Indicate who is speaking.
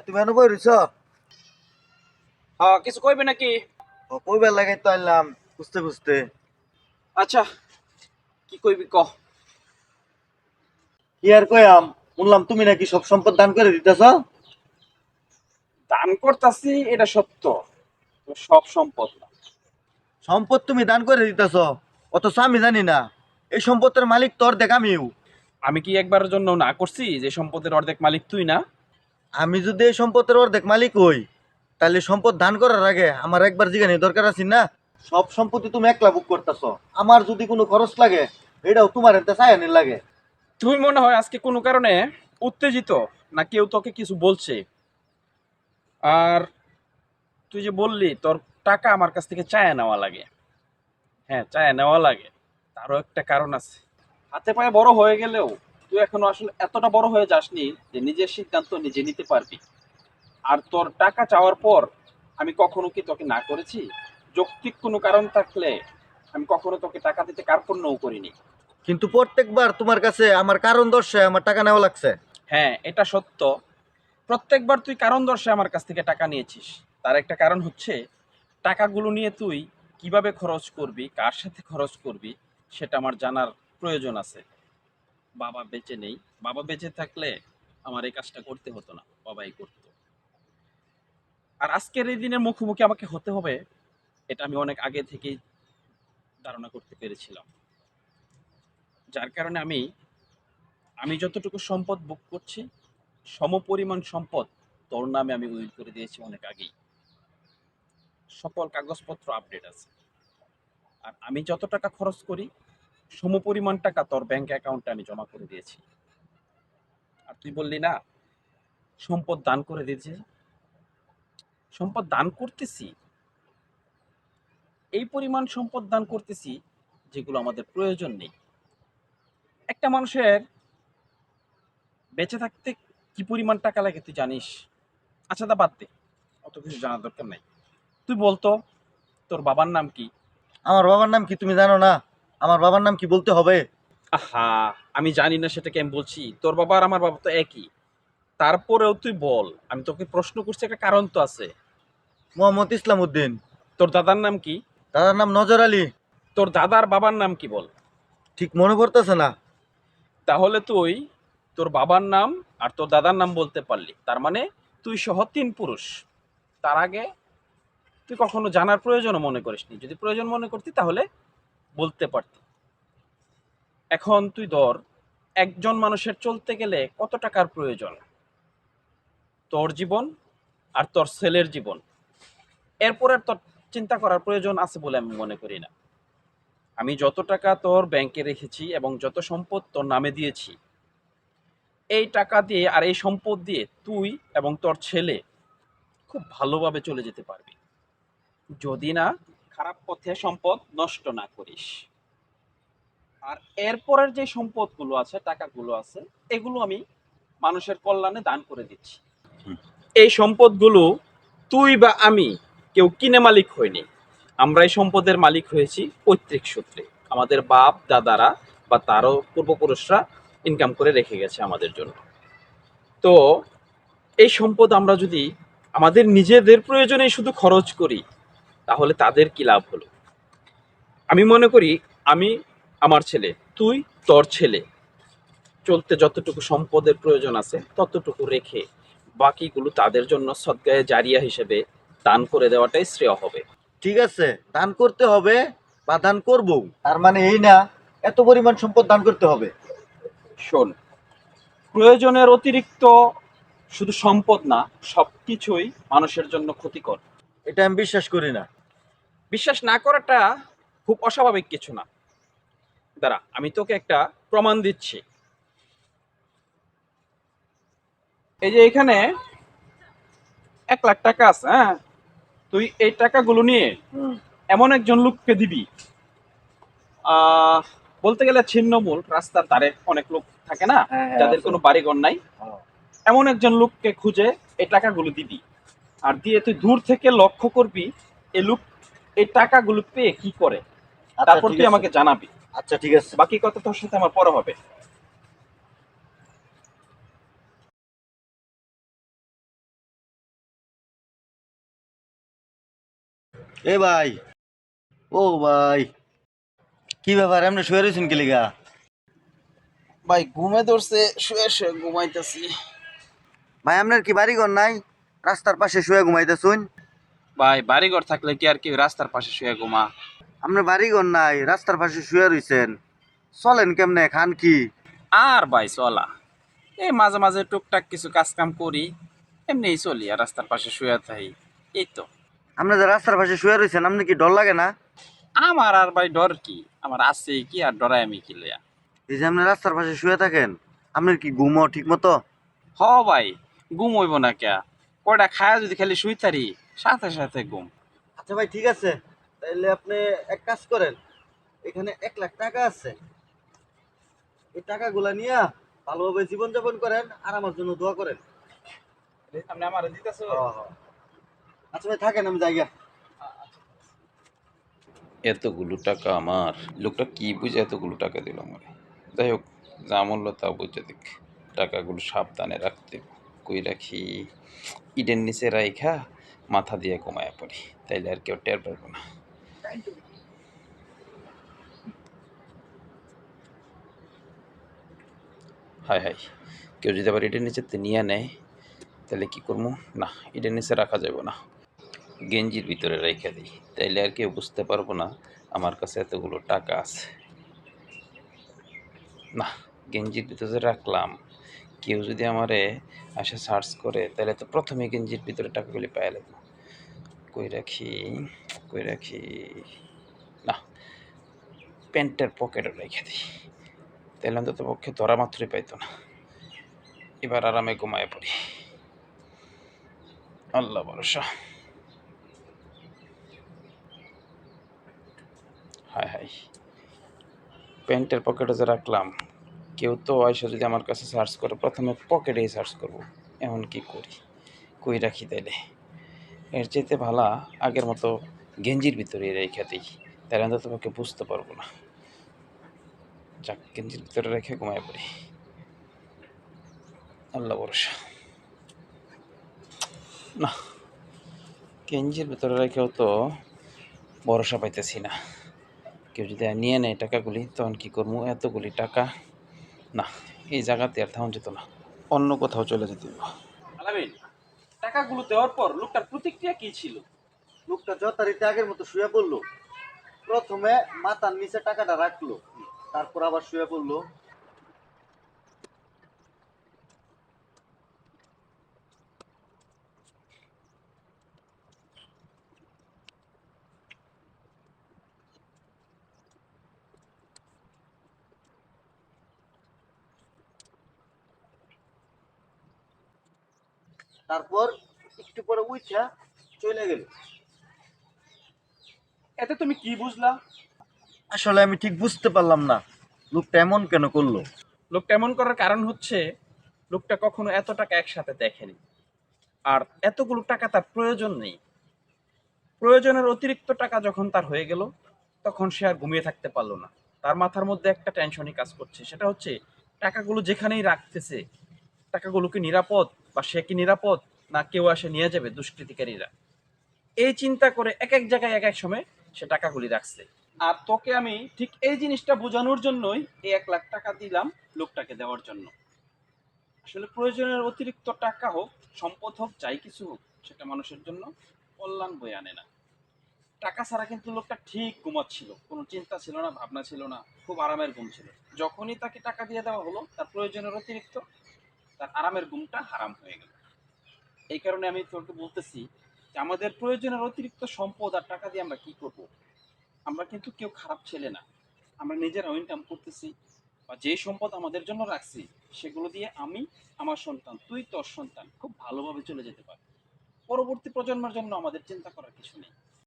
Speaker 1: তুমি এনে বই রইছ
Speaker 2: হ্যাঁ কিছু কইবে নাকি?
Speaker 1: ও কইবার লাগাই তো আইলাম বুঝতে বুঝতে
Speaker 2: আচ্ছা কি কইবি ক?
Speaker 1: কি আর কয়াম শুনলাম তুমি নাকি সব সম্পদ দান করে দিতেছ?
Speaker 2: দান করতাছি এটা সত্য। সব সম্পদ না।
Speaker 1: সম্পদ তুমি দান করে দিতেছ অথচ আমি জানি না। এই সম্পদের মালিক তোর দেখ আমিও।
Speaker 2: আমি কি একবারের জন্য না করছি যে সম্পদের অর্ধেক মালিক তুই না?
Speaker 1: আমি যদি এই সম্পদের অর্ধেক মালিক হই, তাহলে সম্পদ দান করার আগে আমার একবার জিগানি দরকার আছে না? সব সম্পত্তি তুমি একলা বুক করতেছ। আমার যদি কোনো খরচ লাগে, এটাও তোমার এতে সায়ানির লাগে।
Speaker 2: তুমি মনে হয় আজকে কোনো কারণে উত্তেজিত, না কেউ তোকে কিছু বলছে? আর তুই যে বললি, তোর টাকা আমার কাছ থেকে চায় নেওয়া লাগে। হ্যাঁ চায় নেওয়া লাগে। তারও একটা কারণ আছে। হাতে পায়ে বড় হয়ে গেলেও তুই এখনও আসলে এতটা বড় হয়ে যাসনি যে নিজের সিদ্ধান্ত নিজে নিতে পারবি। আর তোর টাকা চাওয়ার পর আমি কখনো কি তোকে না করেছি? যৌক্তিক কোনো কারণ থাকলে আমি কখনো তোকে টাকা দিতে কার্পণ্যও করিনি।
Speaker 1: কিন্তু প্রত্যেকবার তোমার কাছে আমার কারণ দর্শে আমার টাকা নেওয়া লাগছে।
Speaker 2: হ্যাঁ এটা সত্য। প্রত্যেকবার তুই কারণ দর্শে আমার কাছ থেকে টাকা নিয়েছিস। তার একটা কারণ হচ্ছে টাকাগুলো নিয়ে তুই কীভাবে খরচ করবি কার সাথে খরচ করবি সেটা আমার জানার প্রয়োজন আছে। বাবা বেঁচে নেই। বাবা বেঁচে থাকলে আমার এই কাজটা করতে হতো না, বাবাই করতো। আর আজকের এই দিনের মুখোমুখি আমাকে হতে হবে, এটা আমি অনেক আগে থেকেই ধারণা করতে পেরেছিলাম। যার কারণে আমি আমি যতটুকু সম্পদ বুক করছি, সমপরিমাণ সম্পদ তোর নামে আমি উইল করে দিয়েছি অনেক আগেই। সকল কাগজপত্র আপডেট আছে। আর আমি যত টাকা খরচ করি সমপরিমাণ টাকা তোর ব্যাংক অ্যাকাউন্টে আমি জমা করে দিয়েছি। আর তুই বললি, না, সম্পদ দান করে দিয়েছি। সম্পদ দান করতেছি। এই পরিমাণ সম্পদ দান করতেছি যেগুলো আমাদের প্রয়োজন নেই। একটা মানুষের বেঁচে থাকতে কি পরিমাণ টাকা লাগে তুই জানিস? আচ্ছা তা বাদ দে। অত কিছু জানার দরকার নাই। তুই বলতো, তোর বাবার নাম কি?
Speaker 1: আমার বাবার নাম কি তুমি জানো না? আমার বাবার নাম কি বলতে হবে?
Speaker 2: আহা আমি জানি না সেটাকে আমি বলছি। তোর বাবা আর আমার বাবা তো একই। তারপরেও তুই বল আমি তোকে প্রশ্ন করছি একটা কারণ তো আছে।
Speaker 1: মোহাম্মদ ইসলাম উদ্দিন
Speaker 2: তোর দাদার নাম কি?
Speaker 1: দাদার নাম নজর আলী।
Speaker 2: তোর দাদার বাবার নাম কি বল?
Speaker 1: ঠিক মনে পড়তেছে না।
Speaker 2: তাহলে তুই তোর বাবার নাম আর তোর দাদার নাম বলতে পারলি। তার মানে তুই সহ তিন পুরুষ। তার আগে তুই কখনো জানার প্রয়োজনও মনে করিসনি। যদি প্রয়োজন মনে করতি তাহলে বলতে পারতি। এখন তুই ধর, একজন মানুষের চলতে গেলে কত টাকার প্রয়োজন? তোর জীবন আর তোর ছেলের জীবন। এরপর আর তোর চিন্তা করার প্রয়োজন আছে বলে আমি মনে করি না। আমি যত টাকা তোর ব্যাংকে রেখেছি এবং যত সম্পদ তোর নামে দিয়েছি, এই টাকা দিয়ে আর এই সম্পদ দিয়ে তুই এবং তোর ছেলে খুব ভালোভাবে চলে যেতে পারবি। যদি না খারাপ পথে সম্পদ নষ্ট না করিস। আর এরপরের যে সম্পদগুলো আছে টাকাগুলো আছে এগুলো আমি মানুষের কল্যাণে দান করে দিচ্ছি। এই সম্পদগুলো তুই বা আমি কেউ কিনে মালিক হয়নি আমরা এই সম্পদের মালিক হয়েছি পৈতৃক সূত্রে। আমাদের বাপ দাদারা বা তারও পূর্বপুরুষরা ইনকাম করে রেখে গেছে আমাদের জন্য। তো এই সম্পদ আমরা যদি আমাদের নিজেদের প্রয়োজনে শুধু খরচ করি তাহলে তাদের কি লাভ হলো? আমি মনে করি আমি আমার ছেলে তুই তোর ছেলে চলতে যতটুকু সম্পদের প্রয়োজন আছে ততটুকু রেখে বাকিগুলো তাদের জন্য সদ্গায়ে জারিয়া হিসেবে দান করে দেওয়াটাই শ্রেয় হবে।
Speaker 1: ঠিক আছে দান করতে হবে বা দান করব। তার মানে এই না এত পরিমাণ সম্পদ দান করতে হবে।
Speaker 2: শোন প্রয়োজনের অতিরিক্ত শুধু সম্পদ না সবকিছুই মানুষের জন্য ক্ষতিকর।
Speaker 1: এটা আমি বিশ্বাস করি না।
Speaker 2: বিশ্বাস না করাটা খুব অস্বাভাবিক কিছু না। দাঁড়া আমি তোকে একটা প্রমাণ দিচ্ছি। এই যে এখানে এক লাখ টাকা আছে হ্যাঁ? তুই এই টাকাগুলো নিয়ে এমন একজন লোককে দিবি আহ বলতে গেলে ছিন্নমূল রাস্তার ধারে অনেক লোক থাকে না যাদের কোনো বাড়িঘর নাই। এমন একজন লোককে খুঁজে এই টাকাগুলো দিবি। আর দিয়ে তুই দূর থেকে লক্ষ্য করবি এই লোক এই টাকাগুলো পেয়ে কি করে?
Speaker 1: আচ্ছা,
Speaker 2: তারপর তুই আমাকে জানাবি।
Speaker 1: আচ্ছা ঠিক আছে।
Speaker 2: বাকি কথা তোর সাথে আমার পরে হবে।
Speaker 1: এ ভাই ও ভাই কি ব্যাপার? এমনি শুয়ে রয়েছেন কি লিগা?
Speaker 2: ভাই ঘুমে ধরছে শুয়ে শুয়ে ঘুমাইতেছি।
Speaker 1: ভাই আপনার কি বাড়ি ঘর নাই? রাস্তার পাশে শুয়ে ঘুমাইতেছুন?
Speaker 2: ভাই বাড়িঘর থাকলে কি আর কি রাস্তার পাশে শুয়ে ঘুমা?
Speaker 1: আপনার বাড়ি ঘর নাই রাস্তার পাশে শুয়ে রয়েছেন চলেন কেমনে খান কি?
Speaker 2: আর ভাই চলা। এই মাঝে মাঝে টুকটাক কিছু কাজ কাম করি এমনিই চলি আর রাস্তার পাশে শুয়ে থাকি এই তো।
Speaker 1: আপনার যে রাস্তার পাশে শুয়ে রয়েছেন আপনি কি ডর লাগে না?
Speaker 2: আমার আর ভাই ডর কি? আমার আছে কি আর ডরাই আমি কি লইয়া?
Speaker 1: এই যে আপনি রাস্তার পাশে শুয়ে থাকেন আপনার কি ঘুমো ঠিক মতো
Speaker 2: হ ভাই ঘুম হইব না কে কয়টা খায়া যদি খালি শুই থারি? সাথে সাথে ঘুম।
Speaker 1: আচ্ছা ভাই ঠিক আছে। তাইলে আপনি এক কাজ করেন এখানে এক লাখ টাকা আছে। এই টাকাগুলা নিয়ে ভালোভাবে জীবনযাপন করেন আর আমার জন্য দোয়া করেন।
Speaker 2: আপনি আমার দিতেছ?
Speaker 1: আচ্ছা ভাই থাকেন আমি জায়গা
Speaker 3: এতগুলো টাকা আমার। লোকটা কি বুঝে এতগুলো টাকা দিল আমার? যাই হোক যা মূল্য তা বুঝে দিক। টাকাগুলো সাবধানে রাখতে কই রাখি ইডের নিচে রাইখা? মাথা দিয়ে কমায় পড়ি, তাইলে আর কেউ টের পারব না। হাই হাই কেউ যদি আবার ইডের নিচে নিয়ে নেয় তাহলে কি করব না ইডের নিচে রাখা যাবে না। গেঞ্জির ভিতরে রেখে দিই, তাইলে আর কেউ বুঝতে পারব না আমার কাছে এতগুলো টাকা আছে। না, গেঞ্জির ভিতরে রাখলাম কেউ যদি আমারে আসে সার্চ করে, তাহলে তো প্রথমে গেঞ্জির ভিতরে টাকাগুলি পাই লাগবো। কই রাখি কই রাখি? না, প্যান্টের পকেটে রেখে দিই। তাহলে অন্তত পক্ষে ধরা মাত্রই পাইতো না। এবার আরামে ঘুমায় পড়ি। আল্লাহ ভরসা। হায় হায়। প্যান্টের পকেটে যে রাখলাম কেউ তো এসে যদি আমার কাছে সার্চ করে, প্রথমে পকেটেই সার্চ করব। এমন কি করি? কই রাখি তাইলে? এর চাইতে ভালা, আগের মতো গেঞ্জির ভিতরে রেখে দিই, তাহলে অন্তত তোমাকে বুঝতে পারব না। যাক, গেঞ্জির ভিতরে রেখে ঘুমায় পড়ি। আল্লাহ ভরসা। না, গেঞ্জির ভিতরে রেখেও তো ভরসা পাইতেছি না। কেউ যদি নিয়ে নেয় টাকাগুলি, তখন কী করব? এতগুলি টাকা না এই জায়গাতে আর থাউন যেত না। অন্য কোথাও চলে যেতে।
Speaker 2: আলামিন টাকাগুলো দেওয়ার পর লোকটার প্রতিক্রিয়া কি ছিল?
Speaker 1: লোকটা যথারীতি আগের মতো শুয়ে পড়ল। প্রথমে মাথার নিচে টাকাটা রাখল তারপর আবার শুয়ে পড়ল। তারপর একটু পরে উঠা চলে গেল।
Speaker 2: এতে তুমি কি বুঝলা?
Speaker 1: আসলে আমি ঠিক বুঝতে পারলাম না। লোকটা এমন কেন করল?
Speaker 2: লোকটা এমন করার কারণ হচ্ছে লোকটা কখনো এত টাকা একসাথে দেখেনি। আর এতগুলো টাকা তার প্রয়োজন নেই। প্রয়োজনের অতিরিক্ত টাকা যখন তার হয়ে গেল তখন সে আর ঘুমিয়ে থাকতে পারল না। তার মাথার মধ্যে একটা টেনশনই কাজ করছে। সেটা হচ্ছে টাকাগুলো যেখানেই রাখতেছে টাকাগুলো কি নিরাপদ বা সে কি নিরাপদ না কেউ আসে নিয়ে যাবে দুষ্কৃতিকারীরা? এই চিন্তা করে এক এক জায়গায় এক এক সময় সে টাকাগুলি রাখছে। আর তোকে আমি ঠিক এই জিনিসটা বোঝানোর জন্যই এই এক লাখ টাকা দিলাম লোকটাকে দেওয়ার জন্য। আসলে প্রয়োজনের অতিরিক্ত টাকা হোক, সম্পদ হোক, যাই কিছু হোক, সেটা মানুষের জন্য কল্যাণ বয়ে আনে না। টাকা ছাড়া কিন্তু লোকটা ঠিক ঘুমাচ্ছিল, কোনো চিন্তা ছিল না, ভাবনা ছিল না, খুব আরামের ঘুম ছিল। যখনই তাকে টাকা দিয়ে দেওয়া হলো, তার প্রয়োজনের অতিরিক্ত তার আরামের ঘুমটা হারাম হয়ে গেল। এই কারণে আমি তোকে বলতেছি যে আমাদের প্রয়োজনের অতিরিক্ত সম্পদ আর টাকা দিয়ে আমরা কি করব? আমরা কিন্তু কেউ খারাপ ছেলে না। আমরা নিজেরা ইনকাম করতেছি বা যে সম্পদ আমাদের জন্য রাখছি, সেগুলো দিয়ে আমি, আমার সন্তান, তুই তোর সন্তান খুব ভালোভাবে চলে যেতে পারি পরবর্তী প্রজন্মের জন্য আমাদের চিন্তা করার কিছু নেই।